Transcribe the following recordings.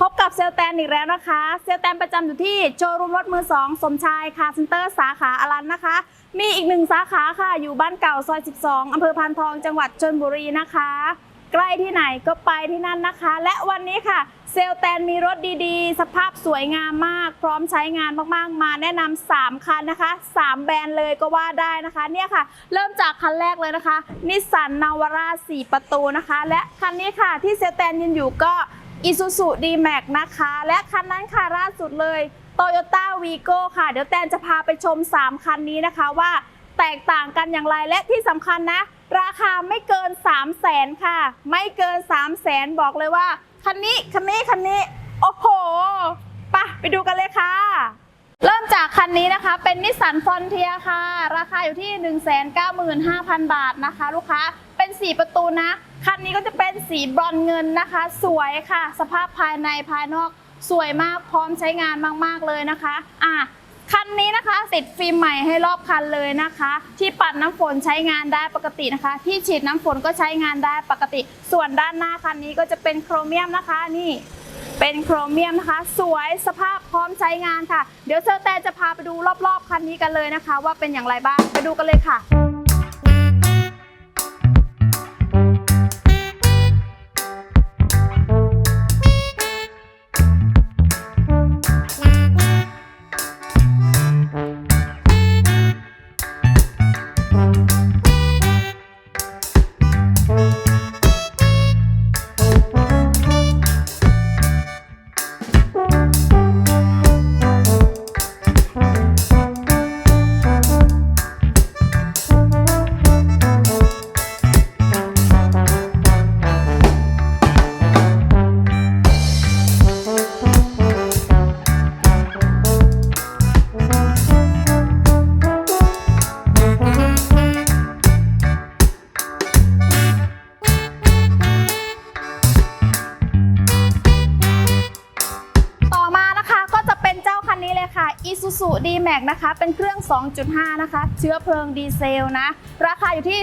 พบกับเซลแตนอีกแล้วนะคะ เซลแตนประจำอยู่ที่โชว์รูมรถมือ2สมชายคาร์เซ็นเตอร์สาขาอารันนะคะ มีอีกหนึ่งสาขาค่ะ อยู่บ้านเก่าซอย 12 อำเภอพานทองจังหวัดชนบุรีนะคะ ใกล้ที่ไหนก็ไปที่นั่นนะคะ และวันนี้ค่ะ เซลแตนมีรถดีๆ สภาพสวยงามมาก พร้อมใช้งานมากๆ มาแนะนำ3คันนะคะ 3 แบรนด์เลยก็ว่าได้นะคะ เนี่ยค่ะ เริ่มจากคันแรกเลยนะคะนิสสันนาวาร่า4ประตูนะคะ และคันนี้ค่ะที่เซลแตนยืนอยู่ก็ Isuzu D-Max นะคะ และคันนั้นค่ะล่าสุดเลย Toyota Vigo ค่ะ เดี๋ยวแตนจะพาไปชม 3 คันนี้นะคะว่าแตกต่างกันอย่างไรและที่สำคัญนะ ราคาไม่เกิน 3 0 0แสนค่ะ ไม่เกิน 3 0 0แสนบอกเลยว่า คันนี้ คันนี้ คันนี้ โอ้โหไปะไปดูกันเลยค่ะ เริ่มจากคันนี้นะคะเป็นนิสสันฟอนเทียค่ะ ราคาอยู่ที่ 195,000 บาทนะคะ ลูกค้า เป็น4ประตูนะ คันนี้ก็จะเป็นสีบรอนเงินนะคะ สวยค่ะ สภาพภายในภายนอกสวยมากพร้อมใช้งานมาก ๆ เลยนะคะ อะคันนี้นะคะติดฟิล์มใหม่ให้รอบคันเลยนะคะ ที่ปัดน้ำฝนใช้งานได้ปกตินะคะ ที่ฉีดน้ำฝนก็ใช้งานได้ปกติ ส่วนด้านหน้าคันนี้ก็จะเป็นโครเมียมนะคะนี่ เป็นโครเมียมนะคะ สวยสภาพพร้อมใช้งานค่ะ เดี๋ยวเซอร์แตนจะพาไปดูรอบๆคันนี้กันเลยนะคะ ว่าเป็นอย่างไรบ้างไปดูกันเลยค่ะ Isuzu D-Max นะคะ เป็นเครื่อง 2.5 นะคะ เชื้อเพลิงดีเซลนะ ราคาอยู่ที่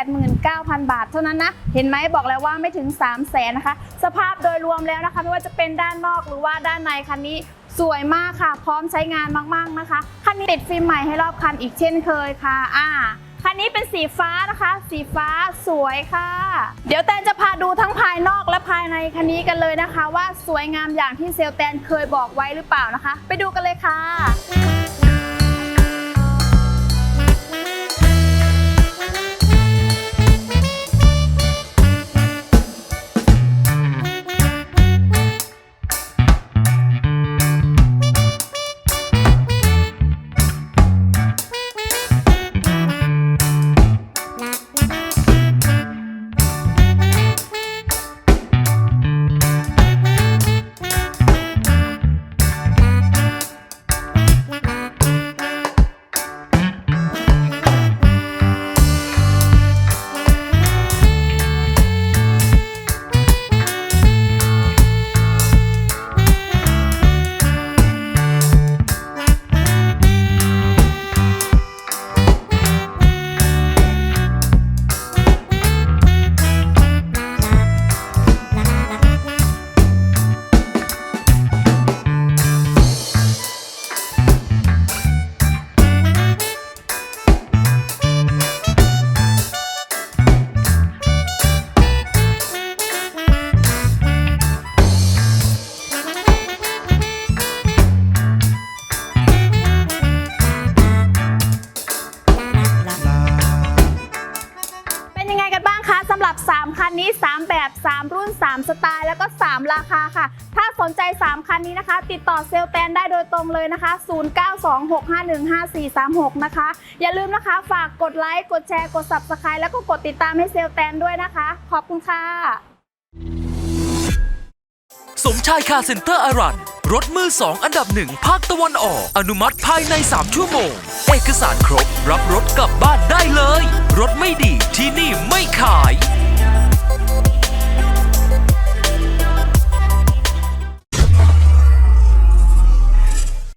289,000 บาท เท่านั้นนะ เห็นไหมบอกแล้วว่าไม่ถึง 3 0 0แสนนะคะ สภาพโดยรวมแล้วนะคะ ไม่ว่าจะเป็นด้านนอกหรือว่าด้านในคันนี้สวยมากค่ะ พร้อมใช้งานมาก ๆ นะคะ คันนี้ติดฟิล์มใหม่ให้รอบคันอีกเช่นเคยค่ะอ่า คันนี้เป็นสีฟ้านะคะ สีฟ้าสวยค่ะ เดี๋ยวแตนจะพาดูทั้งภายนอกและภายในคันนี้กันเลยนะคะ ว่าสวยงามอย่างที่เซลแตนเคยบอกไว้หรือเปล่านะคะ ไปดูกันเลยค่ะ 3คันนี้3แบบ 3 รุ่น 3 สไตล์ แล้วก็ 3 ราคาค่ะ ถ้าสนใจ 3 คันนี้นะคะ ติดต่อเซลแตนได้โดยตรงเลยนะคะ 0926515436 นะคะ อย่าลืมนะคะฝากกดไลค์ กดแชร์ กด Subscribe แล้วก็กดติดตามให้เซลแตนด้วยนะคะ ขอบคุณค่ะ สมชายคาร์เซ็นเตอร์อารันรถมือสองอันดับหนึ่งภาคตะวันออก อนุมัติภายใน 3 ชั่วโมง เอกสารครบ รับรถกลับบ้านได้เลย รถไม่ดีที่นี่ไม่ขาย